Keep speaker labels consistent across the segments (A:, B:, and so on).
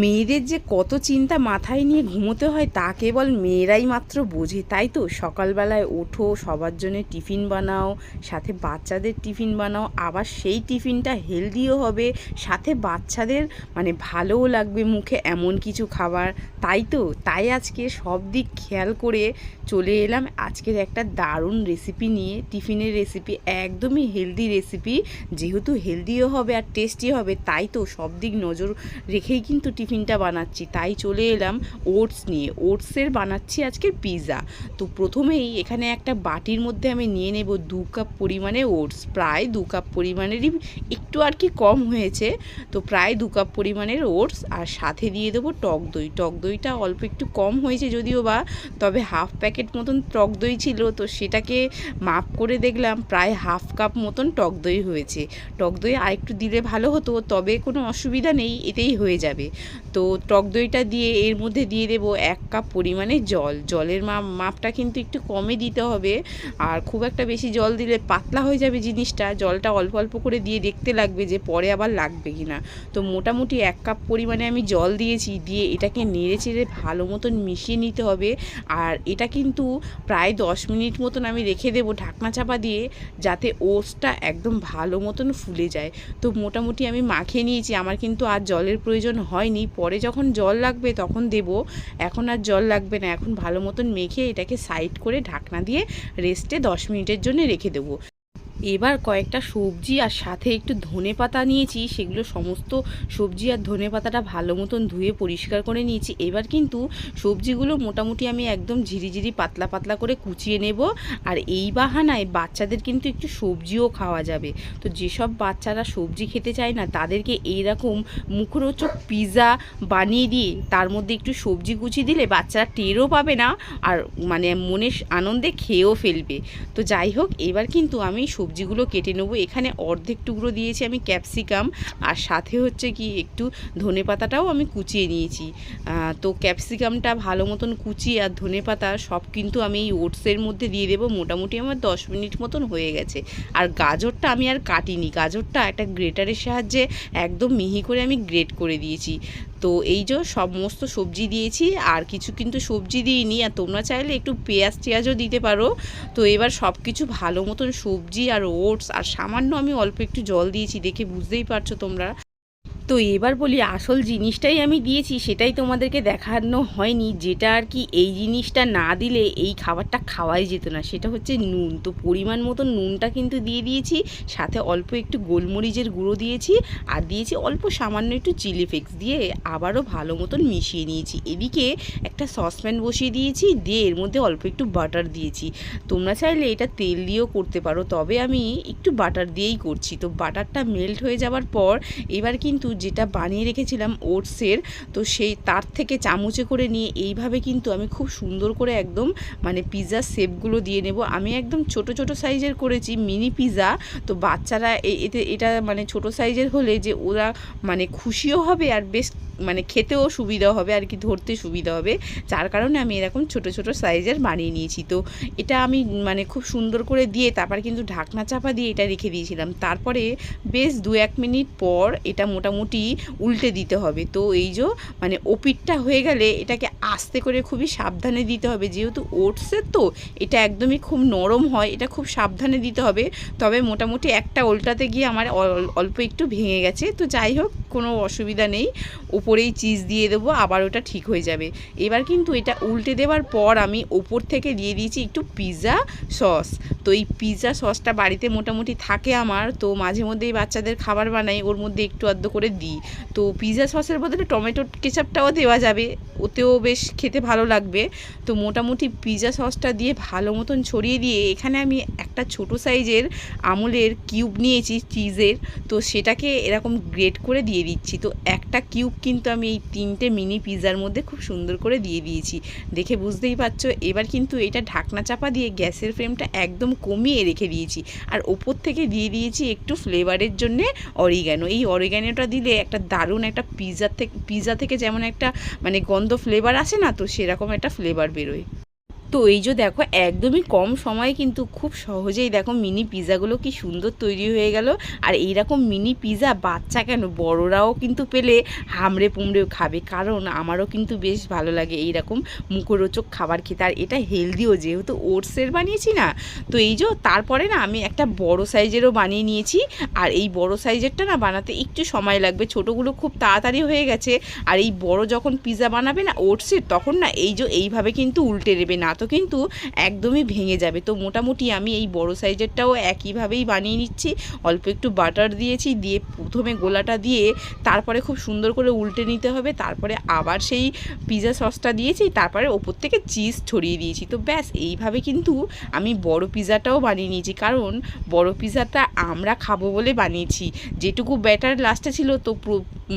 A: মেয়েদের যে কত চিন্তা মাথায় নিয়ে ঘুমোতে হয় তা কেবল মেয়েরাই মাত্র বোঝে, তাই তো? সকালবেলায় ওঠো, সবার জন্য টিফিন বানাও, সাথে বাচ্চাদের টিফিন বানাও, আবার সেই টিফিনটা হেলদিও হবে, সাথে বাচ্চাদের মানে ভালোও লাগবে মুখে এমন কিছু খাবার, তাই তো? তাই আজকে সব দিক খেয়াল করে চলে এলাম আজকের একটা দারুণ রেসিপি নিয়ে। টিফিনের রেসিপি একদমই হেলদি রেসিপি যেহেতু হেলদিও হবে আর টেস্টি হবে, তাই তো সব দিক নজর রেখেই কিন্তু টিফিনটা বানাচ্ছি, তাই চলে এলাম ওটস নিয়ে। ওটসের বানাচ্ছি আজকে পিৎজা তো প্রথমেই এখানে একটা বাটির মধ্যে আমি নিয়ে নেব দু কাপ পরিমাণে ওটস। প্রায় দু কাপ পরিমাণেরই একটু আর কি কম হয়েছে। তো প্রায় দু কাপ পরিমাণের ওটস আর সাথে দিয়ে দেবো টক দই। টক দইটা অল্প একটু কম হয়েছে যদিও বা, তবে হাফ প্যাকেট মতন টক দই ছিল। তো সেটাকে মাপ করে দেখলাম প্রায় হাফ কাপ মতন টক দই হয়েছে। টক দই আরেকটু দিলে ভালো হতো, তবে কোনো অসুবিধা নেই, এতেই হয়ে যাবে। তো টক দইটা দিয়ে এর মধ্যে দিয়ে দেবো এক কাপ পরিমাণে জল। জলের মাপ মাপটা কিন্তু একটু কমে দিতে হবে। আর খুব একটা বেশি জল দিলে পাতলা হয়ে যাবে জিনিসটা। জলটা অল্প অল্প করে দিয়ে দেখতে লাগবে যে পরে আবার লাগবে কি না তো মোটামুটি এক কাপ পরিমাণে আমি জল দিয়েছি। দিয়ে এটাকে নেড়ে চেড়ে ভালো মতন মিশিয়ে নিতে হবে। আর এটা কিন্তু প্রায় দশ মিনিট মতন আমি রেখে দেবো ঢাকনা চাপা দিয়ে, যাতে ওটসটা একদম ভালো মতন ফুলে যায়। তো মোটামুটি আমি মাখিয়ে নিয়েছি। আমার কিন্তু আর জলের প্রয়োজন হয়নি। পরে যখন জল লাগবে তখন দেব। এখন আর জল লাগবে না, এখন ভালো মতন মেখে এটাকে সাইড করে ঢাকনা দিয়ে রেস্টে দশ মিনিটের জন্য রেখে দেবো। এবার কয়েকটা সবজি আর সাথে একটু ধনে পাতা নিয়েছি। সেগুলো সমস্ত সবজি আর ধনে পাতাটা ভালো মতন ধুয়ে পরিষ্কার করে নিয়েছি। এবার কিন্তু সবজিগুলো মোটামুটি আমি একদম ঝিরিঝিরি পাতলা পাতলা করে কুচিয়ে নেব। আর এই বাহানায় বাচ্চাদের কিন্তু একটু সবজিও খাওয়া যাবে। তো যেসব বাচ্চারা সবজি খেতে চায় না, তাদেরকে এইরকম মুখরোচক পিৎজা বানিয়ে দিয়ে তার মধ্যে একটু সবজি কুচি দিলে বাচ্চারা টেরও পাবে না আর মানে মনে আনন্দে খেয়েও ফেলবে। তো যাই হোক, এবার কিন্তু আমি সবজিগুলো কেটে নেব। এখানে অর্ধেক টুকরো দিয়েছি আমি ক্যাপসিকাম। আর সাথে হচ্ছে কি একটু ধনে পাতাটাও আমি কুচিয়ে নিয়েছি। তো ক্যাপসিকামটা ভালো মতন কুচিয়ে আর ধনে পাতা সব কিন্তু আমি এই ওটসের মধ্যে দিয়ে দেবো। মোটামুটি আমার দশ মিনিট মতন হয়ে গেছে। আর গাজরটা আমি আর কাটিনি। গাজরটা একটা গ্রেটারের সাহায্যে একদম মিহি করে আমি গ্রেট করে দিয়েছি। তো এই যে সমস্ত সবজি দিয়েছি, আর কিছু কিন্তু সবজি দিইনি। আর তোমরা চাইলে একটু পেঁয়াজ টেয়াজও দিতে পারো। তো এবার সব কিছু ভালো মতন সবজি আর ওটস, আর সামান্য আমি অল্প একটু জল দিয়েছি দেখে বুঝতেই পারছ তোমরা। তো এবার বলি, আসল জিনিসটাই আমি দিয়েছি, সেটাই তোমাদেরকে দেখানো হয়নি। যেটা আর কি এই জিনিসটা না দিলে এই খাবারটা খাওয়াই যেত না, সেটা হচ্ছে নুন। তো পরিমাণ মতো নুনটা কিন্তু দিয়ে দিয়েছি, সাথে অল্প একটু গোলমরিচের গুঁড়ো দিয়েছি, আর দিয়েছি অল্প সামান্য একটু চিলি ফ্লেক্স দিয়ে আবারও ভালো মতন মিশিয়ে নিয়েছি। এদিকে একটা সসপ্যান বসিয়ে দিয়েছি, দিয়ে এর মধ্যে অল্প একটু বাটার দিয়েছি। তোমরা চাইলে এটা তেল দিয়েও করতে পারো, তবে আমি একটু বাটার দিয়েই করছি। তো বাটারটা মেল্ট হয়ে যাওয়ার পর এবার কিন্তু যেটা বানিয়ে রেখেছিলাম ওটসের, তো সেই তার থেকে চামচে করে নিয়ে এইভাবে কিন্তু আমি খুব সুন্দর করে একদম মানে পিৎজার শেপগুলো দিয়ে নেব। আমি একদম ছোট ছোট সাইজের করেছি, মিনি পিৎজা তো বাচ্চারা এতে, এটা মানে ছোট সাইজের হলে যে ওরা মানে খুশিও হবে আর বেশ মানে খেতেও সুবিধা হবে আর কি, ধরতে সুবিধা হবে। যার কারণে আমি এরকম ছোট ছোট সাইজের বানিয়ে নিয়েছি। তো এটা আমি মানে খুব সুন্দর করে দিয়ে তারপর কিন্তু ঢাকনা চাপা দিয়ে এটা রেখে দিয়েছিলাম। তারপরে বেশ দু এক মিনিট পর এটা মোটামুটি উল্টে দিতে হবে। তো এই যে মানে ওপিটটা হয়ে গেলে এটাকে আস্তে করে খুবই সাবধানে দিতে হবে। যেহেতু ওটসের তো, এটা একদমই খুব নরম হয়, এটা খুব সাবধানে দিতে হবে। তবে মোটামুটি একটা উল্টাতে গিয়ে আমার অল- অল্প একটু ভেঙে গেছে। তো যাই হোক, কোনো অসুবিধা নেই। ওপরেই চিজ দিয়ে দেবো, আবার ওটা ঠিক হয়ে যাবে। এবার কিন্তু এটা উল্টে দেওয়ার পর আমি ওপর থেকে দিয়ে দিয়েছি একটু পিৎজা সস। তো এই পিৎজা সসটা বাড়িতে মোটামুটি থাকে আমার, তো মাঝে মধ্যেই বাচ্চাদের খাবার বানাই, ওর মধ্যে একটু আধটু করে দিই। তো পিৎজা সসের বদলে টমেটো কেচাপটাও দেওয়া যাবে, ওতেও বেশ খেতে ভালো লাগবে। তো মোটামুটি পিৎজা সসটা দিয়ে ভালো মতন ছড়িয়ে দিয়ে, এখানে আমি একটা ছোট সাইজের আমুলের কিউব নিয়েছি চিজের তো সেটাকে এরকম গ্রেট করে দিয়ে দিচ্ছি। তো একটা কিউব কিন্তু আমি এই তিনটে মিনি পিৎজার মধ্যে খুব সুন্দর করে দিয়ে দিয়েছি। দেখে বুঝতেই পারছ, এবার কিন্তু এটা ঢাকনা চাপা দিয়ে গ্যাসের ফ্লেমটা একদম কমিয়ে রেখে দিয়েছি। আর ওপর থেকে দিয়ে দিয়েছি একটু ফ্লেভারের জন্যে অরিগ্যানো এই অরিগ্যানোটা দিলে একটা দারুণ একটা পিৎজা থেকে পিৎজা থেকে যেমন একটা মানে গন্ধ ফ্লেভার আসে না, তো সেরকম একটা ফ্লেভার বেরোয়। তো এই যে দেখো, একদমই কম সময়ে কিন্তু খুব সহজেই দেখো মিনি পিজাগুলো কি সুন্দর তৈরি হয়ে গেল। আর এইরকম মিনি পিৎজা বাচ্চা কেন? বড়রাও কিন্তু পেলে হামড়ে পুমড়েও খাবে। কারণ আমারও কিন্তু বেশ ভালো লাগে এই রকম মুখরোচক খাবার খেতে। আর এটা হেলদিও যেহেতু ওটসের বানিয়েছি না, তো এই যে তারপরে না আমি একটা বড় সাইজেরও বানিয়ে নিয়েছি। আর এই বড় সাইজেরটা না বানাতে একটু সময় লাগবে। ছোটোগুলো খুব তাড়াতাড়ি হয়ে গেছে। আর এই বড় যখন পিৎজা বানাবে না ওটসের তখন না এই যে এইভাবে কিন্তু উল্টে দেবে। না তো কিন্তু একদমই ভেঙে যাবে। তো মোটামুটি আমি এই বড় সাইজেরটাও একইভাবেই বানিয়ে নিচ্ছি। অল্প একটু বাটার দিয়েছি, দিয়ে প্রথমে গোলাটা দিয়ে তারপরে খুব সুন্দর করে উল্টে নিতে হবে। তারপরে আবার সেই পিৎজা সসটা দিয়েছি, তারপরে ওপর থেকে চিজ ছড়িয়ে দিয়েছি। তো ব্যাস, এইভাবে কিন্তু আমি বড় পিজাটাও বানিয়ে নিয়েছি। কারণ বড় পিৎজাটা আমরা খাব বলে বানিয়েছি। যেটুকু ব্যাটার লাস্টে ছিল, তো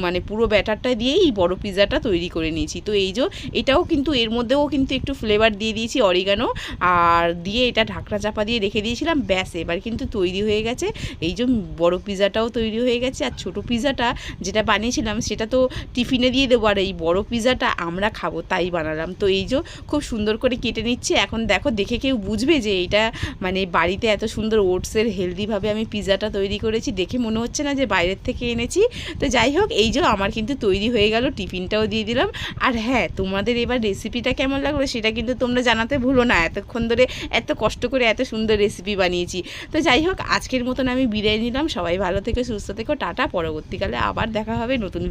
A: মানে পুরো ব্যাটারটা দিয়েই এই বড় পিৎজাটা তৈরি করে নিয়েছি। তো এই যে এটাও কিন্তু এর মধ্যেও কিন্তু একটু ফ্লেভার দিয়ে দিয়েছি অরিগানো আর দিয়ে এটা ঢাকনা চাপা দিয়ে রেখে দিয়েছিলাম, ব্যাস এবার কিন্তু তৈরি হয়ে গেছে। এই যে বড় পিৎজাটাও তৈরি হয়ে গেছে, আর ছোটো পিৎজাটা যেটা বানিয়েছিলাম সেটা তো টিফিনে দিয়ে দেবো, আর এই বড় পিৎজাটা আমরা খাব তাই বানালাম। তো এই যে খুব সুন্দর করে কেটে নিচ্ছে। এখন দেখো, দেখে কেউ বুঝবে যে এটা মানে বাড়িতে এত সুন্দর ওটসের হেলদিভাবে আমি পিৎজাটা তৈরি করেছি, দেখে মনে হচ্ছে না যে বাইরের থেকে এনেছি। তো যাই হোক এই যে আমার কিন্তু তৈরি হয়ে গেল, টিফিনটাও দিয়ে দিলাম। আর হ্যাঁ তোমাদের এবার রেসিপিটা কেমন লাগল সেটা কিন্তু তোমরা জানাতে ভুলো না। এতক্ষণ ধরে এত কষ্ট করে এত সুন্দর রেসিপি বানিয়েছি। তো যাই হোক, আজকের মতন আমি বিদায় নিলাম। সবাই ভালো থেকে, সুস্থ থেকো, টাটা। পরবর্তীকালে আবার দেখা হবে নতুন